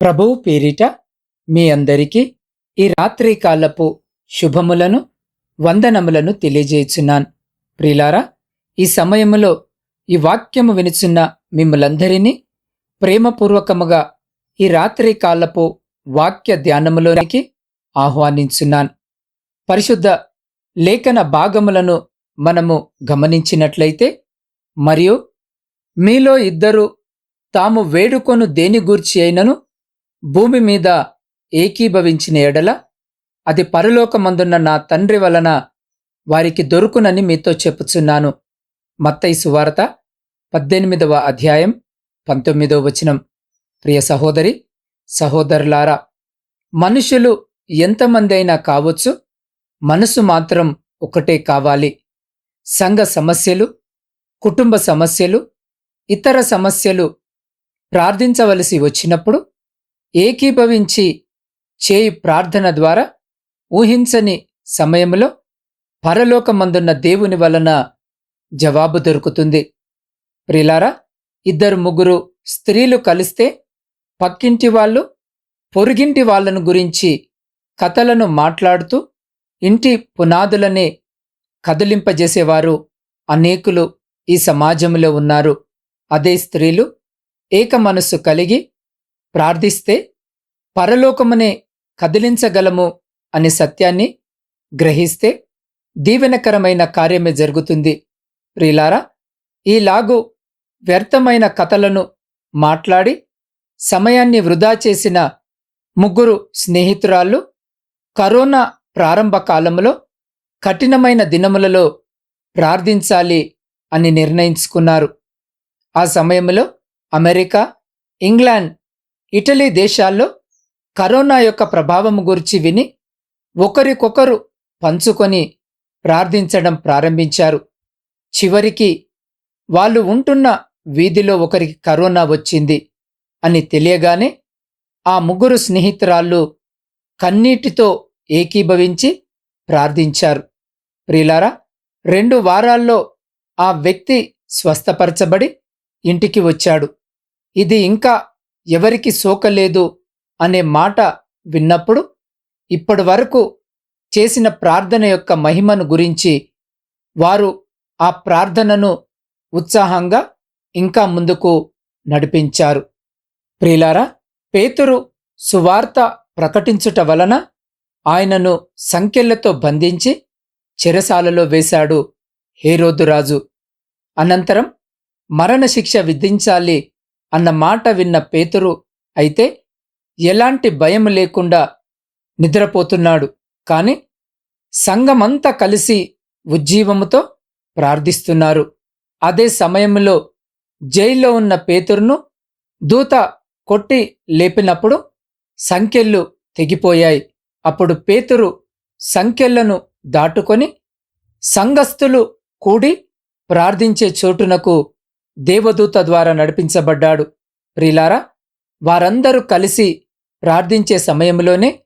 ప్రభువు పేరిట మీ అందరికీ ఈ రాత్రికాలపు శుభములను వందనములను తెలియజేయుచున్నాను. ప్రిలారా ఈ సమయములో ఈ వాక్యము వినుచున్న మిమ్మలందరినీ ప్రేమపూర్వకముగా ఈ రాత్రికాలపు వాక్య ధ్యానములోనికి ఆహ్వానించున్నాను. పరిశుద్ధ లేఖన భాగములను మనము గమనించినట్లయితే మరియు మీలో ఇద్దరు తాము వేడుకొను దేని గూర్చి అయినను భూమి మీద ఏకీభవించిన ఎడల అది పరలోకమందున్న నా తండ్రి వలన వారికి దొరుకునని మీతో చెప్పుచున్నాను. మత్తై సువార్త పద్దెనిమిదవ అధ్యాయం పంతొమ్మిదవ వచనం. ప్రియ సహోదరి సహోదరులారా మనుషులు ఎంతమంది అయినా కావచ్చు మనసు మాత్రం ఒకటే కావాలి. సంఘ సమస్యలు కుటుంబ సమస్యలు ఇతర సమస్యలు ప్రార్థించవలసి వచ్చినప్పుడు ఏకీభవించి చేయి ప్రార్థన ద్వారా ఊహించని సమయంలో పరలోకమందున్న దేవుని వలన జవాబు దొరుకుతుంది. ప్రిలారా ఇద్దరు ముగ్గురు స్త్రీలు కలిస్తే పక్కింటి వాళ్ళు పొరుగింటి వాళ్ళను గురించి కథలను మాట్లాడుతూ ఇంటి పునాదులనే కదిలింపజేసేవారు అనేకులు ఈ సమాజంలో ఉన్నారు. అదే స్త్రీలు ఏక మనస్సు కలిగి ప్రార్థిస్తే పరలోకమునే కదిలించగలము అనే సత్యాన్ని గ్రహిస్తే దీవెనకరమైన కార్యమే జరుగుతుంది. ప్రియులారా ఈలాగు వ్యర్థమైన కథలను మాట్లాడి సమయాన్ని వృధా చేసిన ముగ్గురు స్నేహితురాళ్ళు కరోనా ప్రారంభ కాలంలో కఠినమైన దినములలో ప్రార్థించాలి అని నిర్ణయించుకున్నారు. ఆ సమయంలో అమెరికా ఇంగ్లాండ్ ఇటలీ దేశాల్లో కరోనా యొక్క ప్రభావం గురించి విని ఒకరికొకరు పంచుకొని ప్రార్థించడం ప్రారంభించారు. చివరికి వాళ్ళు ఉంటున్న వీధిలో ఒకరికి కరోనా వచ్చింది అని తెలియగానే ఆ ముగ్గురు స్నేహితురాళ్ళు కన్నీటితో ఏకీభవించి ప్రార్థించారు. ప్రియులారా రెండు వారాల్లో ఆ వ్యక్తి స్వస్థపరచబడి ఇంటికి వచ్చాడు. ఇది ఇంకా ఎవరికి సోకలేదు అనే మాట విన్నప్పుడు ఇప్పటి వరకు చేసిన ప్రార్థన యొక్క మహిమను గురించి వారు ఆ ప్రార్థనను ఉత్సాహంగా ఇంకా ముందుకు నడిపించారు. ప్రిలారా పేతురు సువార్త ప్రకటించుట వలన ఆయనను సంఖ్యలతో బంధించి చెరసాలలో వేశాడు హేరోదురాజు అనంతరం మరణశిక్ష విధించాలి అన్న మాట విన్న పేతురు అయితే ఎలాంటి భయం లేకుండా నిద్రపోతున్నాడు. కాని సంఘమంతా కలిసి ఉజ్జీవముతో ప్రార్థిస్తున్నారు. అదే సమయంలో జైల్లో ఉన్న పేతురును దూత కొట్టి లేపినప్పుడు సంఖ్యలు తెగిపోయాయి. అప్పుడు పేతురు సంఖ్యలను దాటుకొని సంఘస్థులు కూడి ప్రార్థించే చోటునకు దేవదూత ద్వారా నడిపించబడ్డాడు. ప్రిలారా వారందరూ కలిసి ప్రార్థించే సమయంలోనే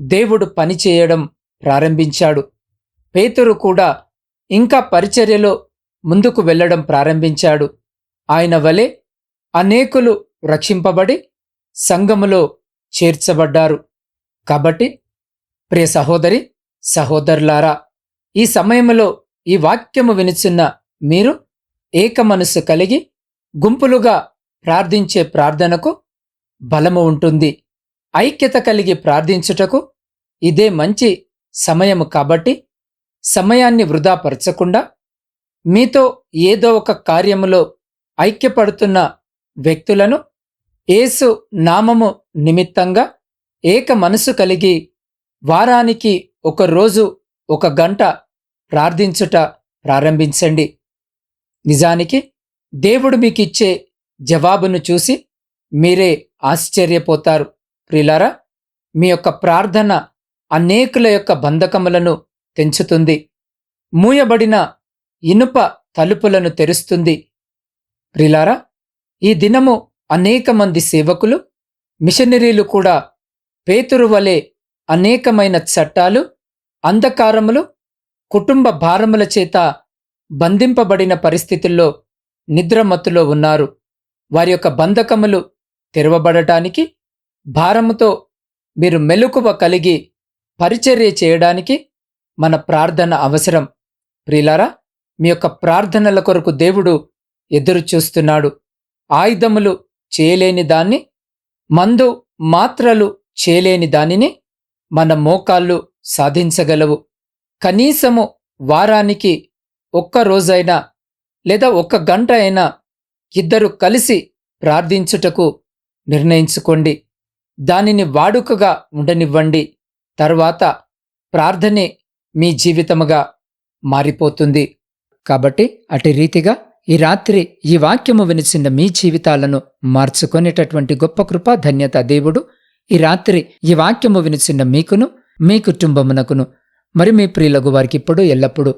దేవుడు పనిచేయడం ప్రారంభించాడు. పేతురు కూడా ఇంకా పరిచర్యలో ముందుకు వెళ్ళడం ప్రారంభించాడు. ఆయన వలె అనేకులు రక్షింపబడి సంఘములో చేర్చబడ్డారు. కాబట్టి ప్రియ సహోదరి సహోదరులారా ఈ సమయంలో ఈ వాక్యము వినిచున్న మీరు ఏక మనస్సు కలిగి గుంపులుగా ప్రార్థించే ప్రార్థనకు బలము ఉంటుంది. ఐక్యత కలిగి ప్రార్థించుటకు ఇదే మంచి సమయము కాబట్టి సమయాన్ని వృధాపరచకుండా మీతో ఏదో ఒక కార్యములో ఐక్యపడుతున్న వ్యక్తులను ఏసు నామము నిమిత్తంగా ఏక మనసు కలిగి వారానికి ఒక రోజు ఒక గంట ప్రార్థించుట ప్రారంభించండి. నిజానికి దేవుడు మీకిచ్చే జవాబును చూసి మీరే ఆశ్చర్యపోతారు. ప్రిలారా మీ యొక్క ప్రార్థన అనేకుల యొక్క బంధకములను తెంచుతుంది. మూయబడిన ఇనుప తలుపులను తెరుస్తుంది. ప్రిలారా ఈ దినము అనేక మంది సేవకులు మిషనరీలు కూడా పేతురు వలె అనేకమైన చట్టాలు అంధకారములు కుటుంబ భారముల చేత బంధింపబడిన పరిస్థితుల్లో నిద్రమత్తులో ఉన్నారు. వారి యొక్క బంధకములు తెరవబడటానికి భారముతో మీరు మెలకువ కలిగి పరిచర్య చేయడానికి మన ప్రార్థన అవసరం. ప్రియులారా మీ యొక్క ప్రార్థనల కొరకు దేవుడు ఎదురు చూస్తున్నాడు. ఆయుధములు చేయలేని దాన్ని మందు మాత్రలు చేయలేని దానిని మన మోకాళ్ళు సాధించగలవు. కనీసము వారానికి ఒక్క రోజైనా లేదా ఒక్క గంట అయినా ఇద్దరు కలిసి ప్రార్థించుటకు నిర్ణయించుకోండి. దానిని వాడుకగా ఉండనివ్వండి. తర్వాత ప్రార్థనే మీ జీవితముగా మారిపోతుంది. కాబట్టి అటు రీతిగా ఈ రాత్రి ఈ వాక్యము వినిచిన మీ జీవితాలను మార్చుకునేటటువంటి గొప్ప కృప ధన్యత దేవుడు ఈ రాత్రి ఈ వాక్యము వినిచిన మీకును మీ కుటుంబమునకును మరి మీ ప్రియులకు వారికి ఇప్పుడు ఎల్లప్పుడూ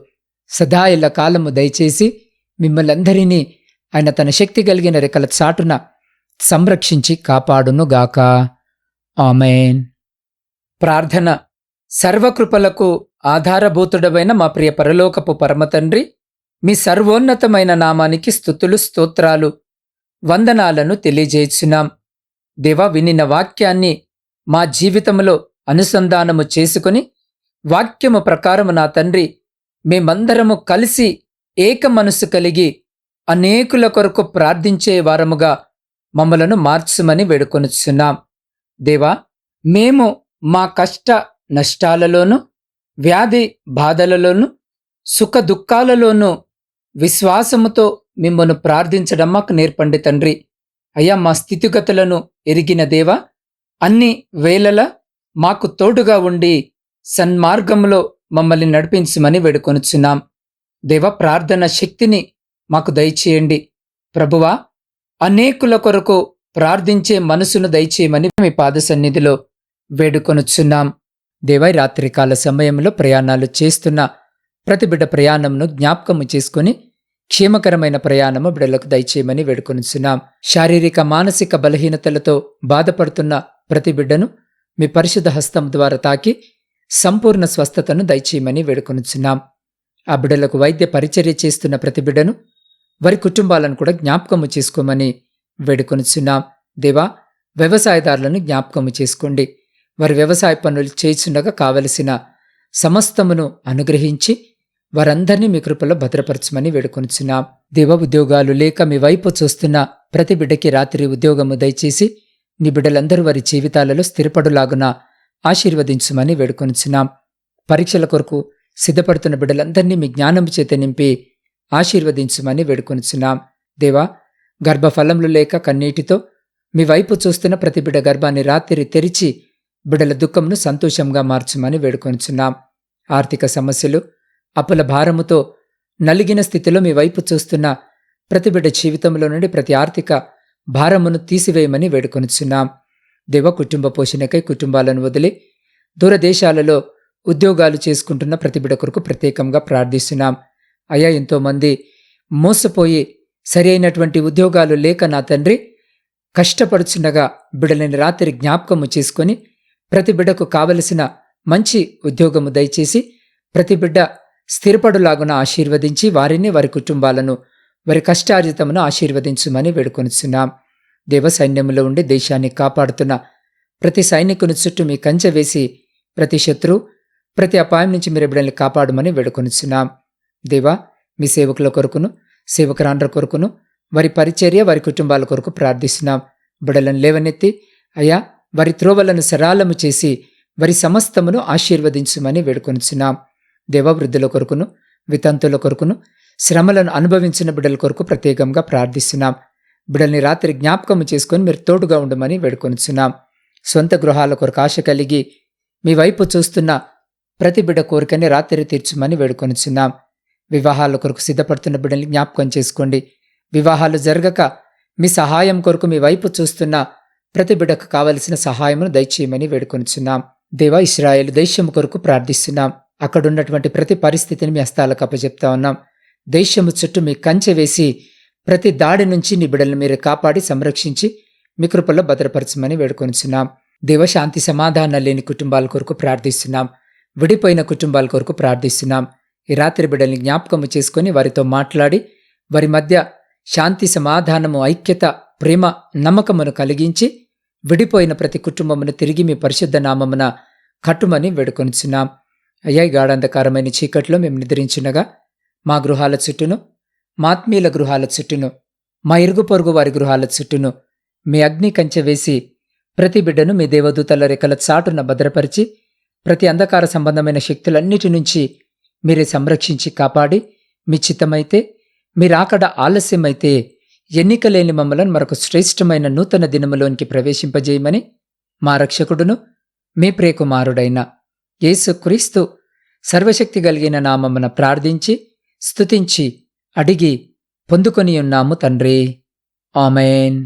సదా ఎల్ల కాలము దయచేసి మిమ్మలందరినీ ఆయన తన శక్తి కలిగిన రెక్కల చాటున సంరక్షించి కాపాడునుగాక. ఆమెన్. ప్రార్థన. సర్వకృపలకు ఆధారభూతుడమైన మా ప్రియ పరలోకపు పరమతండ్రి మీ సర్వోన్నతమైన నామానికి స్థుతులు స్తోత్రాలు వందనాలను తెలియజేయుచున్నాం. దేవా వినిన వాక్యాన్ని మా జీవితంలో అనుసంధానము చేసుకుని వాక్యము ప్రకారము నా తండ్రి మేమందరము కలిసి ఏక మనసు కలిగి అనేకుల కొరకు ప్రార్థించే వారముగా మమ్మలను మార్చుమని వేడుకొనుచున్నాం. దేవా మేము మా కష్ట నష్టాలలోనూ వ్యాధి బాధలలోనూ సుఖ దుఃఖాలలోనూ విశ్వాసముతో మిమ్మను ప్రార్థించడం మాకు నేర్పండి తండ్రి. అయ్యా మా స్థితిగతులను ఎరిగిన దేవా అన్ని వేళల మాకు తోడుగా ఉండి సన్మార్గంలో మమ్మల్ని నడిపించమని వేడుకొనుచున్నాం. దేవ ప్రార్థన శక్తిని మాకు దయచేయండి. ప్రభువా అనేకుల కొరకు ప్రార్థించే మనసును దయచేయమని మీ పాద సన్నిధిలో వేడుకొనుచున్నాం. దేవై రాత్రికాల సమయంలో ప్రయాణాలు చేస్తున్న ప్రతి బిడ్డ ప్రయాణంను జ్ఞాపకము చేసుకుని క్షేమకరమైన ప్రయాణము బిడ్డలకు దయచేయమని వేడుకొనుచున్నాం. శారీరక మానసిక బలహీనతలతో బాధపడుతున్న ప్రతి బిడ్డను మీ పరిశుద్ధ హస్తం ద్వారా తాకి సంపూర్ణ స్వస్థతను దయచేయమని వేడుకొనుచున్నాం. ఆ బిడ్డలకు వైద్య పరిచర్య చేస్తున్న ప్రతి బిడ్డను వారి కుటుంబాలను కూడా జ్ఞాపకము చేసుకోమని వేడుకొనుచున్నాం. దేవా వ్యవసాయదారులను జ్ఞాపకము చేసుకోండి. వారి వ్యవసాయ పనులు చేయుచుండగా కావలసిన సమస్తమును అనుగ్రహించి వారందరినీ మీ కృపలో భద్రపరచమని వేడుకొనుచున్నాం. దేవ ఉద్యోగాలు లేక మీ వైపు చూస్తున్న ప్రతి బిడ్డకి రాత్రి ఉద్యోగము దయచేసి నీ బిడ్డలందరూ వారి జీవితాలలో స్థిరపడులాగున ఆశీర్వదించమని వేడుకొనిచున్నాం. పరీక్షల కొరకు సిద్ధపడుతున్న బిడ్డలందరినీ మీ జ్ఞానం చేత నింపి ఆశీర్వదించమని వేడుకొనిచున్నాం. దేవా గర్భఫలములు లేక కన్నీటితో మీ వైపు చూస్తున్న ప్రతి బిడ్డ గర్భాన్ని రాత్రి తెరిచి బిడ్డల దుఃఖంను సంతోషంగా మార్చమని వేడుకొనిచున్నాం. ఆర్థిక సమస్యలు అప్పుల భారముతో నలిగిన స్థితిలో మీ వైపు చూస్తున్న ప్రతి బిడ్డ జీవితంలో నుండి ప్రతి ఆర్థిక భారమును తీసివేయమని వేడుకొనిచున్నాం. దివ కుటుంబ పోషణకై కుటుంబాలను వదిలి దూరదేశాలలో ఉద్యోగాలు చేసుకుంటున్న ప్రతిబిడ కొరకు ప్రత్యేకంగా ప్రార్థిస్తున్నాం. అయ్యా ఎంతోమంది మోసపోయి సరి అయినటువంటి ఉద్యోగాలు లేక నా తండ్రి కష్టపడుచుండగా బిడ్డలని రాత్రి జ్ఞాపకము చేసుకొని ప్రతి బిడ్డకు కావలసిన మంచి ఉద్యోగము దయచేసి ప్రతి బిడ్డ స్థిరపడులాగున ఆశీర్వదించి వారిని వారి కుటుంబాలను వారి కష్టార్జితమును ఆశీర్వదించుమని వేడుకొనిస్తున్నాం దేవ సైన్యంలో ఉండి దేశాన్ని కాపాడుతున్న. ప్రతి సైనికుని చుట్టూ మీ కంచె వేసి ప్రతి శత్రు ప్రతి అపాయం నుంచి మీరు బిడ్డల్ని కాపాడమని వేడుకొనిచున్నాం. దేవా మీ సేవకుల కొరకును సేవకురాండ్ర కొరకును వారి పరిచర్య వారి కుటుంబాల కొరకు ప్రార్థిస్తున్నాం. బిడలను లేవనెత్తి అయ్యా వారి త్రోవలను సరాలము చేసి వారి సమస్తమును ఆశీర్వదించుమని వేడుకొనిచున్నాం. దేవవృద్ధుల కొరకును వితంతుల కొరకును శ్రమలను అనుభవించిన బిడ్డల కొరకు ప్రత్యేకంగా ప్రార్థిస్తున్నాం. బిడల్ని రాత్రి జ్ఞాపకం చేసుకొని మీరు తోడుగా ఉండమని వేడుకొనిచున్నాం. సొంత గృహాల కొరకు ఆశ కలిగి మీ వైపు చూస్తున్న ప్రతి బిడ్డ కోరికని రాత్రి తీర్చుమని వేడుకొనిచున్నాం. వివాహాల కొరకు సిద్ధపడుతున్న బిడ్డల్ని జ్ఞాపకం చేసుకోండి. వివాహాలు జరగక మీ సహాయం కొరకు మీ వైపు చూస్తున్న ప్రతి బిడ్డకు కావలసిన సహాయమును దయచేయమని వేడుకొనిచున్నాం. దేవా ఇస్రాయేల్ దేశము కొరకు ప్రార్థిస్తున్నాం. అక్కడున్నటువంటి ప్రతి పరిస్థితిని మీ హస్తాలకు అప్పచెప్తా ఉన్నాం. దేశము చుట్టూ మీ కంచె వేసి ప్రతి దాడి నుంచి నీ బిడ్డలను మీరు కాపాడి సంరక్షించి మీ కృపల్లో భద్రపరచమని వేడుకొనిచున్నాం. దేవశాంతి సమాధానం లేని కుటుంబాల కొరకు ప్రార్థిస్తున్నాం. విడిపోయిన కుటుంబాల కొరకు ప్రార్థిస్తున్నాం. ఈ రాత్రి బిడ్డల్ని జ్ఞాపకము చేసుకొని వారితో మాట్లాడి వారి మధ్య శాంతి సమాధానము ఐక్యత ప్రేమ నమ్మకమును కలిగించి విడిపోయిన ప్రతి కుటుంబమును తిరిగి మీ పరిశుద్ధ నామమున కట్టుమని వేడుకొనిచున్నాం. అయ్యా గాఢంధకారమైన చీకట్లో మేము నిద్రించినగా మా గృహాల చుట్టూను మాత్మీల గృహాల చుట్టూను మా ఇరుగు పొరుగు వారి గృహాల చుట్టూను మీ అగ్ని కంచె వేసి ప్రతి బిడ్డను మీ దేవదూతల రెక్కల చాటున భద్రపరిచి ప్రతి అంధకార సంబంధమైన శక్తులన్నిటి నుంచి మీరే సంరక్షించి కాపాడి మీ చిత్తమైతే మీరాకడ ఆలస్యమైతే ఎన్నిక లేని మమ్మలను మరొక శ్రేష్టమైన నూతన దినములోనికి ప్రవేశింపజేయమని మా రక్షకుడును మీ ప్రియకుమారుడైన యేసుక్రీస్తు సర్వశక్తి కలిగిన నామమున ప్రార్థించి స్తుతించి అడిగి పొందుకొని ఉన్నాము తండ్రి. ఆమెన్.